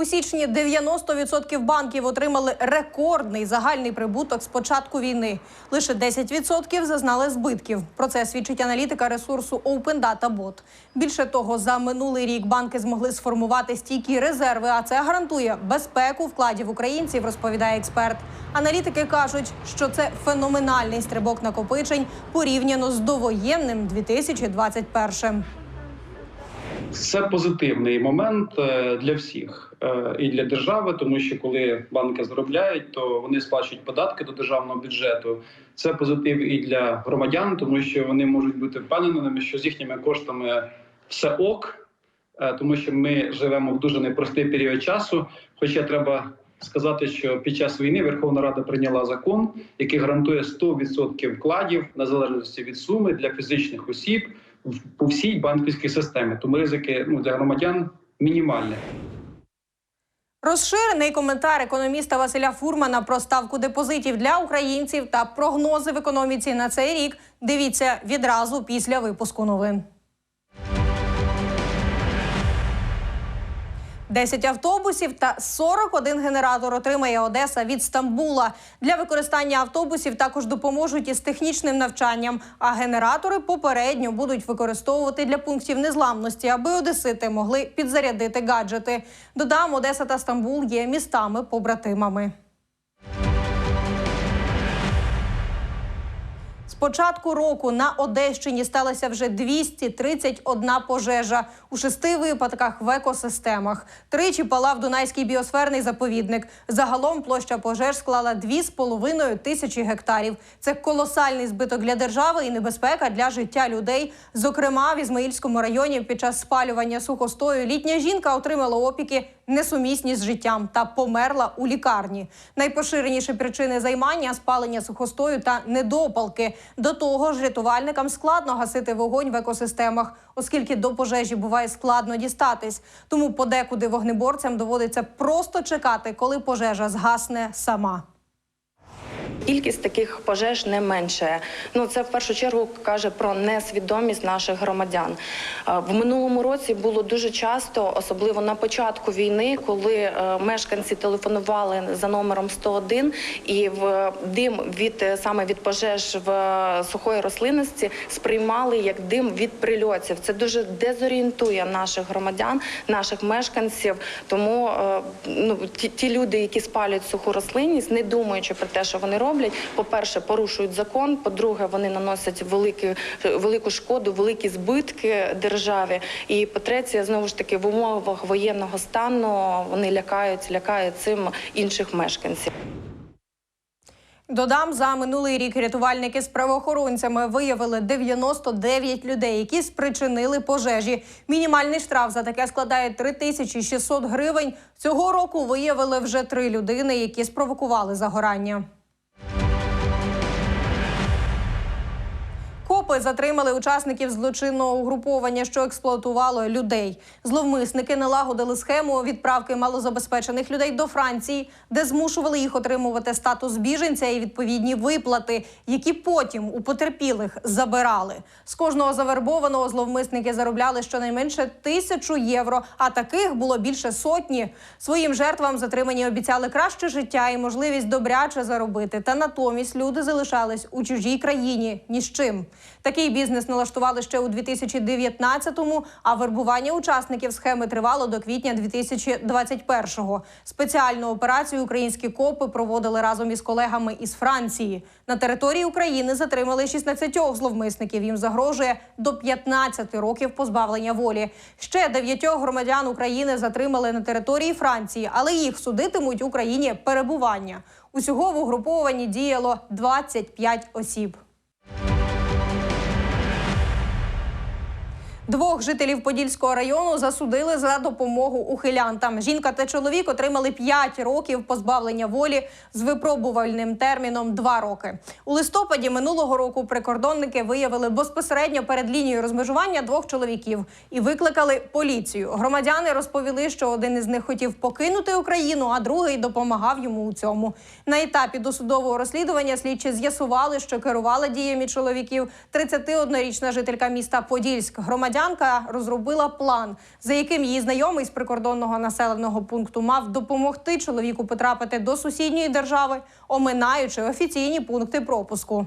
У січні 90% банків отримали рекордний загальний прибуток з початку війни. Лише 10% зазнали збитків. Про це свідчить аналітика ресурсу Open Data Bot. Більше того, за минулий рік банки змогли сформувати стійкі резерви, а це гарантує безпеку вкладів українців, розповідає експерт. Аналітики кажуть, що це феноменальний стрибок накопичень порівняно з довоєнним 2021. Це позитивний момент е, для всіх е, і для держави, тому що коли банки заробляють, то вони сплачують податки до державного бюджету. Це позитив і для громадян, тому що вони можуть бути впевненими, що з їхніми коштами все ок, е, тому що ми живемо в дуже непростий період часу. Хоча треба сказати, що під час війни Верховна Рада прийняла закон, який гарантує 100% вкладів незалежності від суми для фізичних осіб по всій банківській системі. Тому ризики ну, для громадян мінімальні. Розширений коментар економіста Василя Фурмана про ставку депозитів для українців та прогнози в економіці на цей рік. Дивіться відразу після випуску новин. 10 автобусів та 41 генератор отримає Одеса від Стамбула. Для використання автобусів також допоможуть із технічним навчанням. А генератори попередньо будуть використовувати для пунктів незламності, аби одесити могли підзарядити гаджети. Додам, Одеса та Стамбул є містами-побратимами. Початку року на Одещині сталося вже 231 пожежа у шести випадках в екосистемах. Тричі палав Дунайський біосферний заповідник. Загалом площа пожеж склала 2,5 тисячі гектарів. Це колосальний збиток для держави і небезпека для життя людей. Зокрема, в Ізмаїльському районі під час спалювання сухостою літня жінка отримала опіки несумісні з життям та померла у лікарні. Найпоширеніші причини займання спалення сухостою та недопалки. До того ж, рятувальникам складно гасити вогонь в екосистемах, оскільки до пожежі буває складно дістатись. Тому подекуди вогнеборцям доводиться просто чекати, коли пожежа згасне сама. Кількість таких пожеж не менше. Ну це в першу чергу каже про несвідомість наших громадян. Е, В минулому році було дуже часто, особливо на початку війни, коли е, мешканці телефонували за номером 101 і в дим від е, саме від пожеж в сухої рослинності сприймали як дим від прильотів. Це дуже дезорієнтує наших громадян, наших мешканців. Тому ну ті, ті люди, які спалюють суху рослинність, не думаючи про те, що вони роблять, по-перше, порушують закон. По-друге, вони наносять великі, велику шкоду, великі збитки державі. І по-третє, знову ж таки, в умовах воєнного стану вони лякають, лякають цим інших мешканців. Додам, за минулий рік рятувальники з правоохоронцями виявили 99 людей, які спричинили пожежі. Мінімальний штраф за таке складає 3600 гривень. Цього року виявили вже три людини, які спровокували загорання. Копи затримали учасників злочинного угруповання, що експлуатувало людей. Зловмисники налагодили схему відправки малозабезпечених людей до Франції, де змушували їх отримувати статус біженця і відповідні виплати, які потім у потерпілих забирали. З кожного завербованого зловмисники заробляли щонайменше тисячу євро, а таких було більше сотні. Своїм жертвам затримані обіцяли краще життя і можливість добряче заробити. Та натомість люди залишались у чужій країні ні з чим. Такий бізнес налаштували ще у 2019-му, а вербування учасників схеми тривало до квітня 2021-го. Спеціальну операцію українські копи проводили разом із колегами із Франції. На території України затримали 16 зловмисників. Їм загрожує до 15 років позбавлення волі. Ще дев'ятьох громадян України затримали на території Франції, але їх судитимуть у країні перебування. Усього в угрупованні діяло 25 осіб. Двох жителів Подільського району засудили за допомогу ухилянтам. Жінка та чоловік отримали 5 років позбавлення волі з випробувальним терміном 2 роки. У листопаді минулого року прикордонники виявили безпосередньо перед лінією розмежування двох чоловіків і викликали поліцію. Громадяни розповіли, що один із них хотів покинути Україну, а другий допомагав йому у цьому. На етапі досудового розслідування слідчі з'ясували, що керувала діями чоловіків 31-річна жителька міста Подільськ. Громадянка розробила план, за яким її знайомий з прикордонного населеного пункту мав допомогти чоловіку потрапити до сусідньої держави, оминаючи офіційні пункти пропуску.